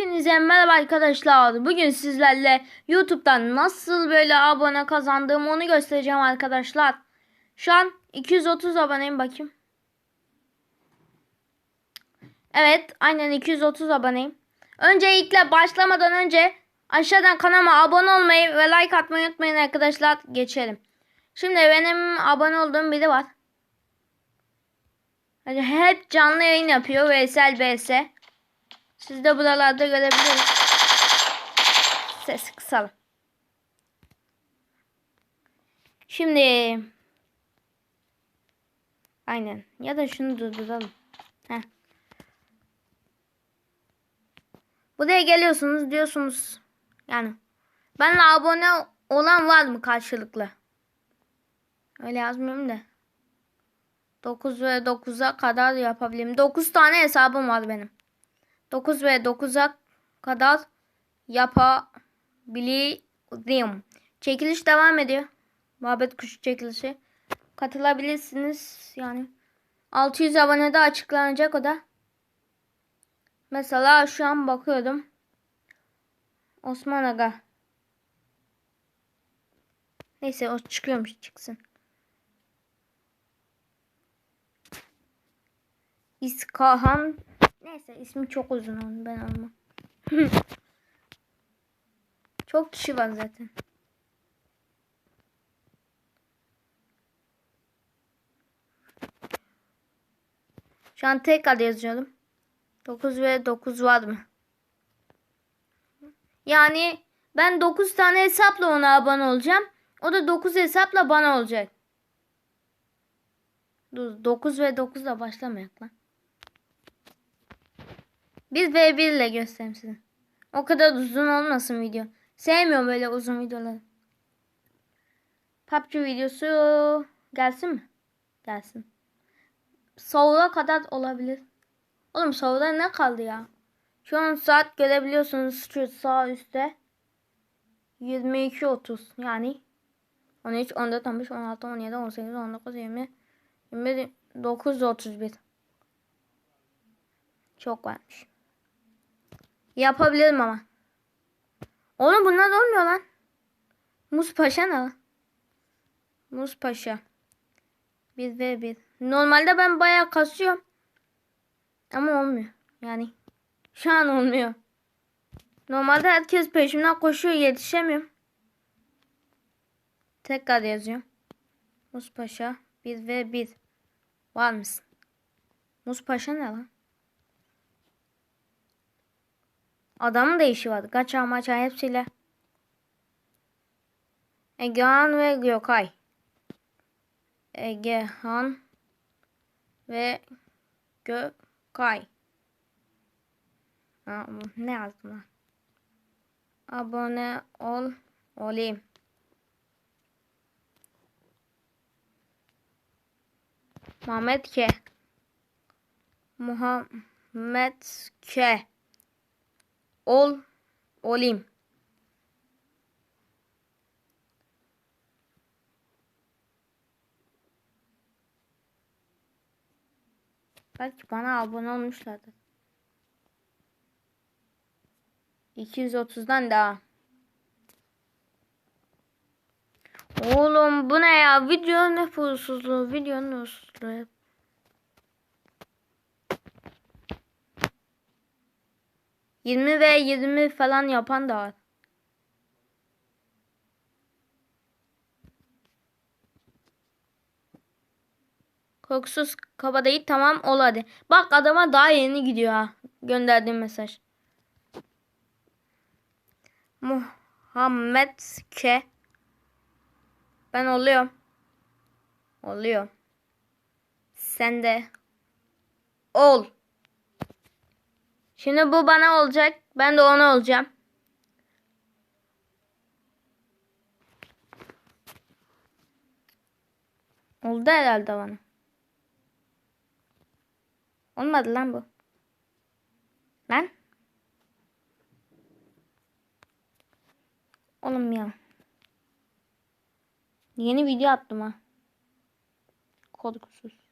Hepinize merhaba arkadaşlar. Bugün sizlerle YouTube'dan nasıl böyle abone kazandığımı onu göstereceğim arkadaşlar. Şu an 230 aboneyim bakayım. Evet aynen 230 aboneyim. Öncelikle başlamadan önce aşağıdan kanalıma abone olmayı ve like atmayı unutmayın arkadaşlar. Geçelim. Şimdi benim abone olduğum biri var. Hep canlı yayın yapıyor. Veysel BS. Siz de buralarda görebilirsiniz. Ses kısalım. Şimdi aynen ya da şunu durduralım. Heh. Buraya geliyorsunuz diyorsunuz yani benimle abone olan var mı karşılıklı? Öyle yazmıyorum da. 9 ve 9'a kadar yapabilirim. 9 tane hesabım var benim. 9 ve 9'a kadar yapabilirim. Çekiliş devam ediyor. Muhabbet kuşu çekilişi. Katılabilirsiniz yani. 600 abonede açıklanacak o da. Mesela şu an bakıyordum. Osman Aga. Neyse o çıkıyormuş çıksın. İskahan. Neyse ismi çok uzun onu ben almam. çok kişi var zaten. Şu an tekrar yazıyorum. 9 ve 9 var mı? Yani ben 9 tane hesapla ona abone olacağım. O da 9 hesapla bana olacak. Dur 9 ve 9 ile başlamayak lan. Bir v 1 ile göstereyim size. O kadar uzun olmasın video. Sevmiyorum böyle uzun videoları. PUBG videosu gelsin mi? Gelsin. Sahura kadar olabilir. Oğlum sahura ne kaldı ya? Şu an saat görebiliyorsunuz şu sağ üstte. 22.30 yani 13, 14, 15, 16, 17, 18, 19, 20, 21, 9, 31. Çok varmış. Yapabilirim ama. Oğlum bunlar olmuyor lan. Muz Paşa ne? Muz Paşa. Bir ve bir. Normalde ben bayağı kasıyorum. Ama olmuyor. Yani şu an olmuyor. Normalde herkes peşimden koşuyor yetişemiyorum. Tekrar yazıyorum. Muz Paşa 1 ve 1. Var mısın? Muz Paşa ne lan? Adamın da işi vardı. Kaça maça hepsiyle. Egehan ve Gökay. Egehan ve Gökay. Ne yazdım lan? Abone ol olayım. Muhammed K. Muhammed K. Ol olayım. Belki bana abone olmuşlardır. 230'dan daha. Oğlum bu ne ya? Video ne pulsuzluğu? Video ne pulsuzluğu? Yirmi ve yirmi falan yapan da var. Korkusuz kaba tamam ol hadi. Bak adama daha yeni gidiyor ha. Gönderdiğim mesaj. Muhammed K. Ben oluyorum. Oluyor. Sen de ol. Şimdi bu bana olacak. Ben de ona olacağım. Oldu herhalde bana. Olmadı lan bu. Lan. Oğlum ya. Yeni video attım ha. Korkusuz.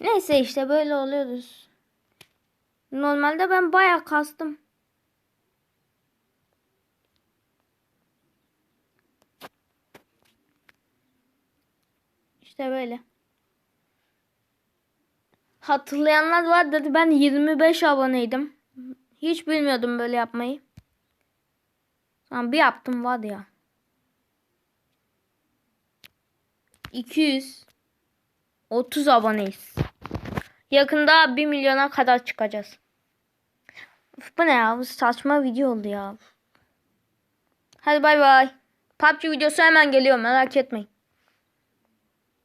Neyse işte böyle oluyoruz. Normalde ben bayağı kastım. İşte böyle. Hatırlayanlar vardır. Ben 25 aboneydim. Hiç bilmiyordum böyle yapmayı. Sonra bir yaptım var ya. 200 30 aboneyiz. Yakında 1 milyona kadar çıkacağız. Üf, bu ne ya? Bu saçma video oldu ya. Hadi bay bay. PUBG videosu hemen geliyor merak etmeyin.